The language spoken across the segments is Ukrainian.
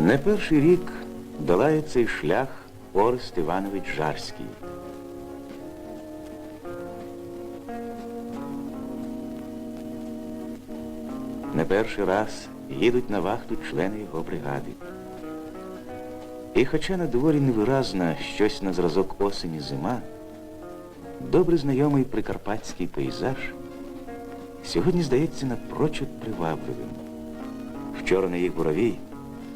Не перший рік долає цей шлях Орест Іванович Жарський. Не перший раз їдуть на вахту члени його бригади. І хоча на дворі невиразна щось на зразок осені зима, добре знайомий прикарпатський пейзаж сьогодні здається напрочуд привабливим. Вчора на їх буровій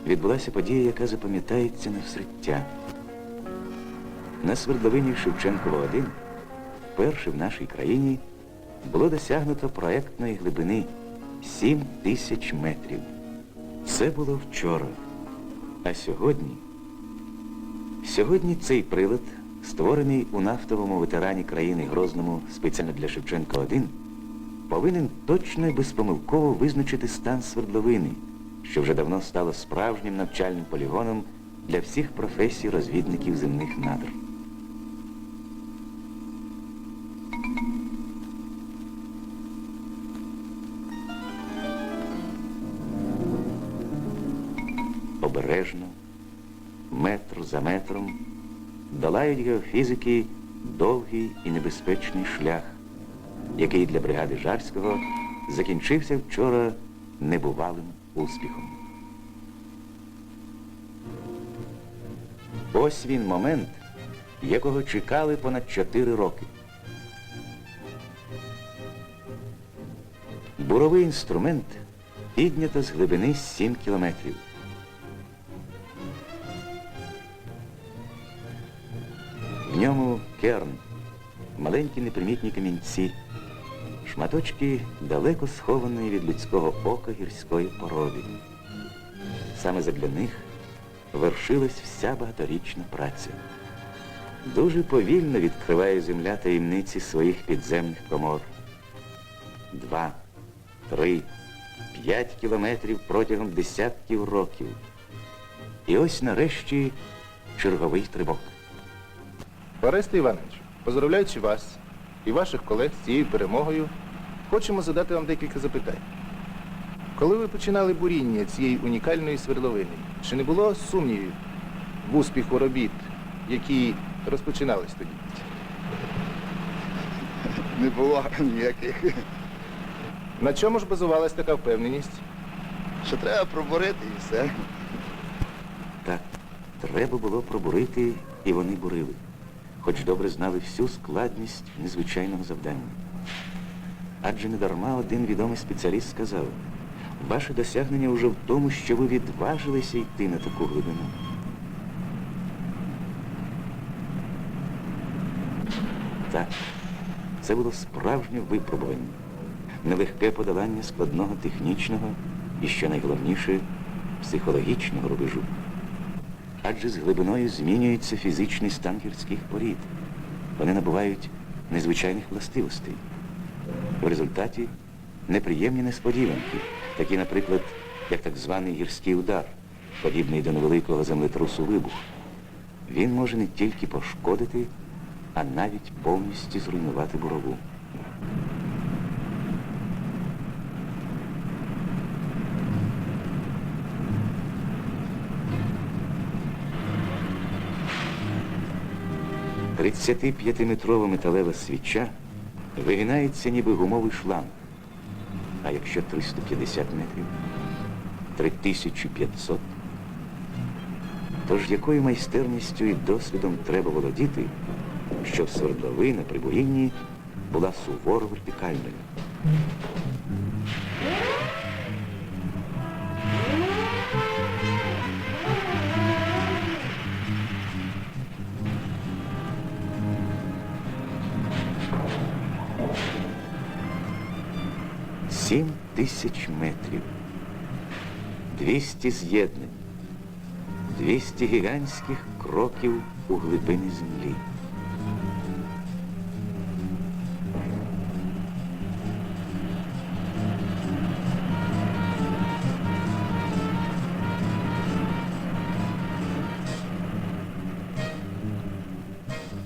відбулася подія, яка запам'ятається на всриття. На свердловині Шевченкова 1 вперше в нашій країні було досягнуто проектної глибини 7 тисяч метрів. Це було вчора. А сьогодні Сьогодні цей прилад, створений у нафтовому ветерані країни Грозному спеціально для Шевченка 1 повинен точно і безпомилково визначити стан свердловини, що вже давно стало справжнім навчальним полігоном для всіх професій розвідників земних надр. Обережно, метр за метром, долають геофізики довгий і небезпечний шлях, який для бригади Жарського закінчився вчора небувалим успіхом. Ось він момент, якого чекали понад чотири роки. Буровий інструмент піднято з глибини 7 кілометрів. В ньому керн, маленькі непримітні камінці, шматочки далеко схованої від людського ока гірської породи. Саме задля них вершилась вся багаторічна праця. Дуже повільно відкриває земля таємниці своїх підземних комор. Два, три, п'ять кілометрів протягом десятків років. І ось нарешті черговий стрибок. Оресте Іванович, поздравляючи вас і ваших колег з цією перемогою, хочемо задати вам декілька запитань. Коли ви починали буріння цієї унікальної свердловини, чи не було сумнівів в успіху робіт, які розпочинались тоді? Не було ніяких. На чому ж базувалась така впевненість? Що треба проборити і все. Так, треба було пробурити, і вони бурили, хоч добре знали всю складність незвичайного завдання. Адже недарма один відомий спеціаліст сказав, ваше досягнення вже в тому, що ви відважилися йти на таку глибину. Так, це було справжнє випробування, нелегке подолання складного технічного і, що найголовніше, психологічного рубежу. Адже з глибиною змінюється фізичний стан гірських порід. Вони набувають незвичайних властивостей. В результаті неприємні несподіванки, такі, наприклад, як так званий гірський удар, подібний до невеликого землетрусу вибух. Він може не тільки пошкодити, а навіть повністю зруйнувати бурову. – 35-метрова металева свіча вигинається ніби гумовий шланг. А якщо 350 метрів, 3500, тож якою майстерністю і досвідом треба володіти, щоб свердловина при бурінні була суворо вертикальною. Сім тисяч метрів, 200 з'єднань, 200 гігантських кроків у глибини землі.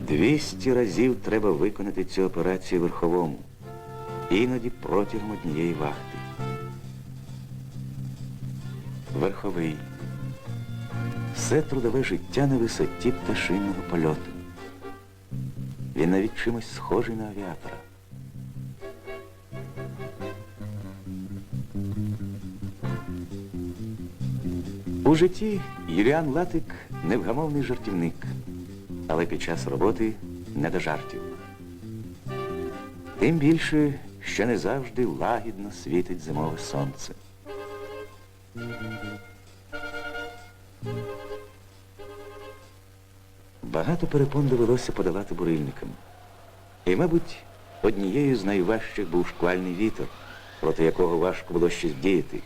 Двісті разів треба виконати цю операцію верховому, іноді протягом однієї вахти. Верховий все трудове життя на висоті пташинного польоту. Він навіть чимось схожий на авіатора. У житті Юліан Латик невгамовний жартівник, але під час роботи не до жартів. Тим більше, що не завжди лагідно світить зимове сонце. Багато перепон довелося подолати бурильникам. І, мабуть, однією з найважчих був шквальний вітер, проти якого важко було щось діяти.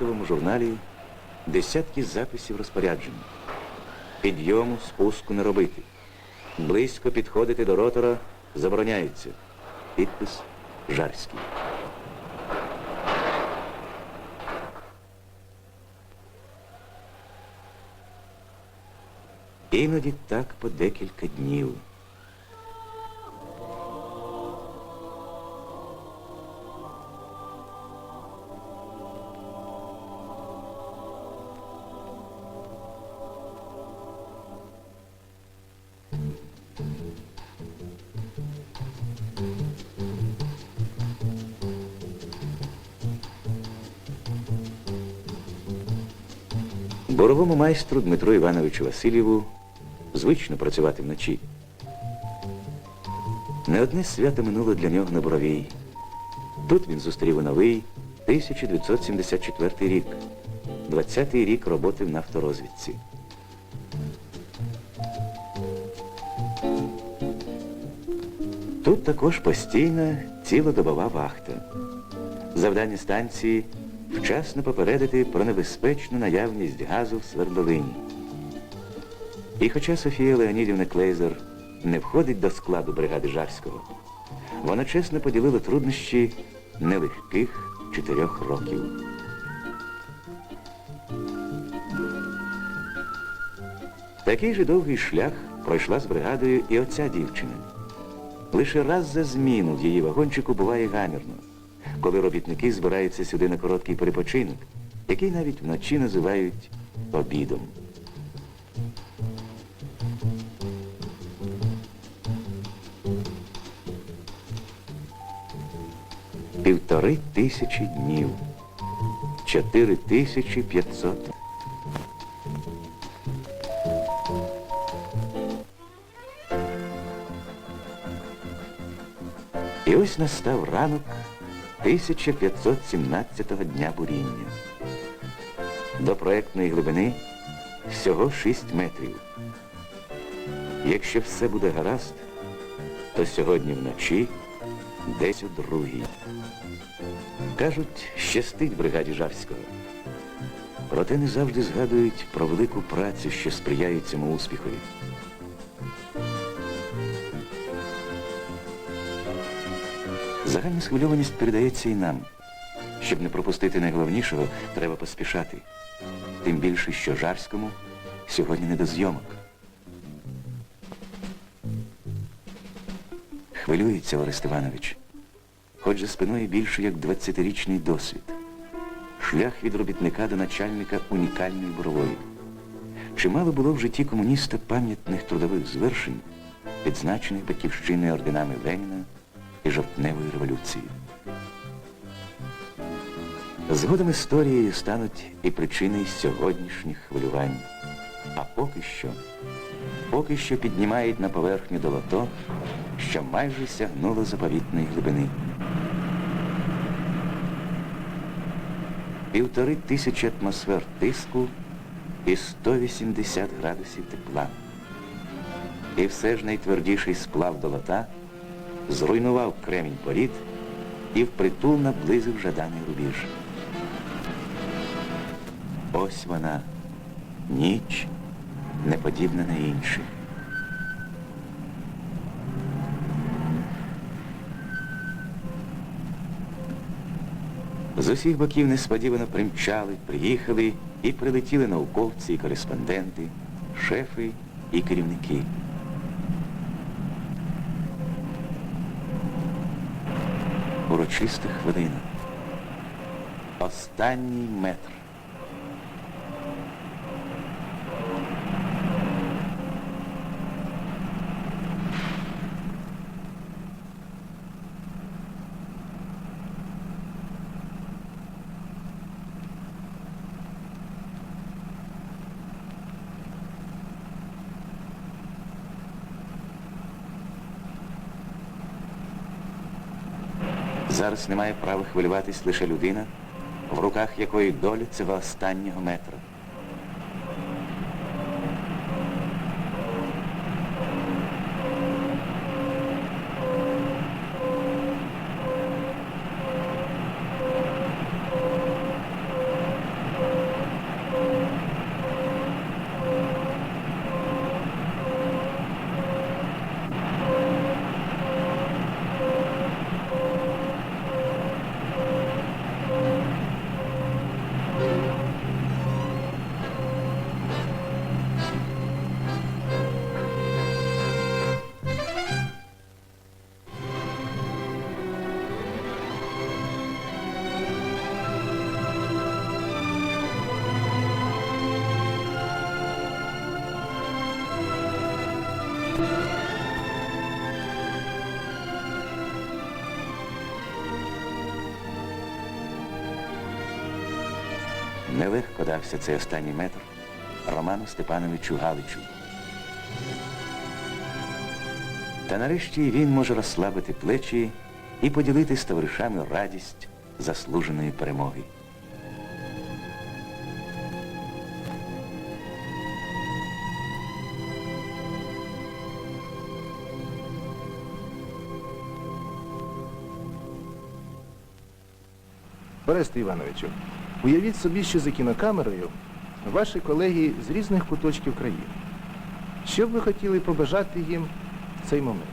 У журналі десятки записів розпоряджень. Підйому, спуску не робити. Близько підходити до ротора забороняється. Підпис Жарський. Іноді так по декілька днів. Боровому майстру Дмитру Івановичу Васильєву звично працювати вночі. Не одне свято минуло для нього на Боровій. Тут він зустрів новий 1974 рік, 20-й рік роботи в нафторозвідці. Тут також постійна цілодобова вахта. Завдання станції вчасно попередити про небезпечну наявність газу в свердловині. І хоча Софія Леонідівна Клейзер не входить до складу бригади Жарського, вона чесно поділила труднощі нелегких чотирьох років. Такий же довгий шлях пройшла з бригадою і оця дівчина. Лише раз за зміну в її вагончику буває гамірно, коли робітники збираються сюди на короткий перепочинок, який навіть вночі називають обідом. Півтори тисячі днів. Чотири тисячі п'ятсот. І ось настав ранок 1517 дня буріння. До проектної глибини всього 6 метрів. Якщо все буде гаразд, то сьогодні вночі десь у другій. Кажуть, щастить бригаді Жарського. Проте не завжди згадують про велику працю, що сприяє цьому успіхові. Загальна схвильованість передається і нам. Щоб не пропустити найголовнішого, треба поспішати. Тим більше, що Жарському сьогодні не до зйомок. Хвилюється Орест Іванович. Хоч за спиною більше як 20-річний досвід. Шлях від робітника до начальника унікальної борової. Чимало було в житті комуніста пам'ятних трудових звершень, відзначених батьківщиною орденами Леніна і жовтневої революції. Згодом історією стануть і причини сьогоднішніх хвилювань. А поки що, поки що піднімають на поверхню долото, що майже сягнуло заповітної глибини. Півтори тисячі атмосфер тиску і 180 градусів тепла. І все ж найтвердіший сплав долота зруйнував кремінь порід і впритул наблизив жаданий рубіж. Ось вона, ніч, не подібна на інших. З усіх боків несподівано примчали, приїхали і прилетіли науковці і кореспонденти, шефи і керівники. Урочиста хвилин. Останній метр. Зараз не має права хвилюватись лише людина, в руках якої доля цього останнього метра. Нелегко дався цей останній метр Роману Степановичу Галичу. Та нарешті він може розслабити плечі і поділити з товаришами радість заслуженої перемоги. Оресте Івановичу, уявіть собі, що за кінокамерою ваші колеги з різних куточків країни. Що б ви хотіли побажати їм в цей момент?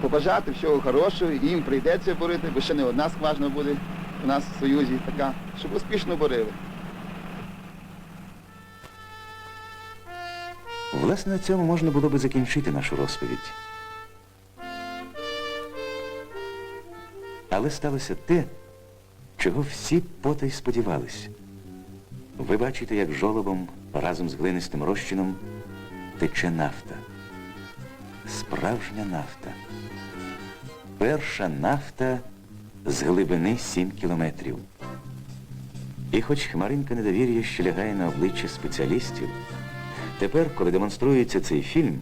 Побажати всього хорошого, і їм прийдеться борити, бо ще не одна скважина буде у нас в Союзі така, щоб успішно борили. Власне, на цьому можна було би закінчити нашу розповідь. Але сталося те, чого всі потай сподівались. Ви бачите, як жолобом разом з глинистим розчином тече нафта. Справжня нафта. Перша нафта з глибини 7 кілометрів. І хоч хмаринка недовір'я ще лягає на обличчя спеціалістів, Тепер, коли демонструється цей фільм,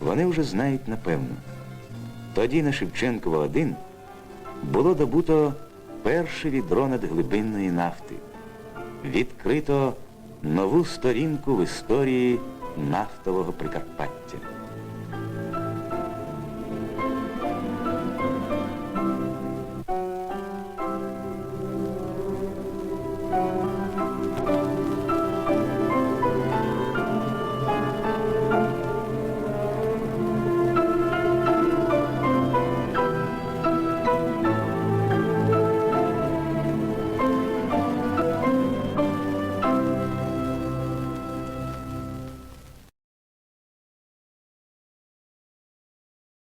вони вже знають напевно. Тоді на Шевченкова 1 було добуто перше відро надглибинної нафти. Відкрито нову сторінку в історії нафтового Прикарпаття.